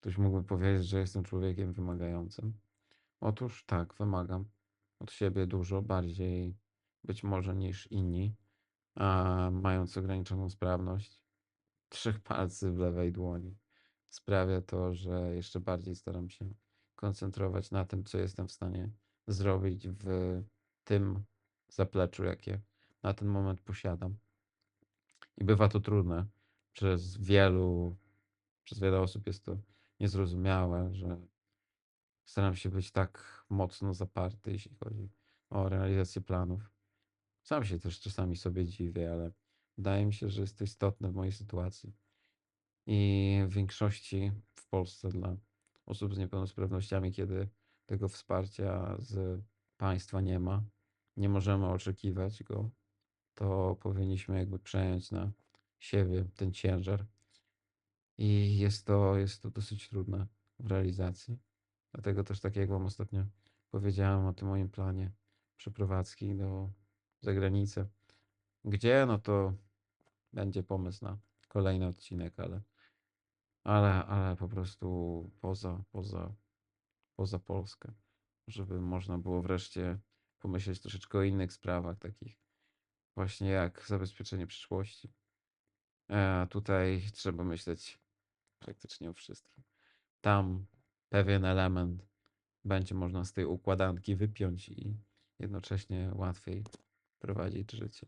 Ktoś mógłby powiedzieć, że jestem człowiekiem wymagającym. Otóż tak, wymagam od siebie dużo bardziej być może niż inni, a mając ograniczoną sprawność, trzech palców w lewej dłoni sprawia to, że jeszcze bardziej staram się koncentrować na tym, co jestem w stanie zrobić w tym zapleczu, jakie na ten moment posiadam. I bywa to trudne. Przez wielu, przez wiele osób jest to niezrozumiałe, że staram się być tak mocno zaparty, jeśli chodzi o realizację planów. Sam się też czasami sobie dziwię, ale wydaje mi się, że jest to istotne w mojej sytuacji. I w większości w Polsce dla osób z niepełnosprawnościami, kiedy tego wsparcia z państwa nie ma, nie możemy oczekiwać go, to powinniśmy jakby przejąć na siebie ten ciężar. I jest to, jest to dosyć trudne w realizacji. Dlatego też, tak jak Wam ostatnio powiedziałem o tym moim planie przeprowadzki do zagranicy, gdzie no to będzie pomysł na kolejny odcinek, ale, ale, ale po prostu poza, poza, poza Polskę, żeby można było wreszcie pomyśleć troszeczkę o innych sprawach, takich właśnie jak zabezpieczenie przyszłości. A tutaj trzeba myśleć praktycznie o wszystkim. Tam pewien element będzie można z tej układanki wypiąć i jednocześnie łatwiej prowadzić życie.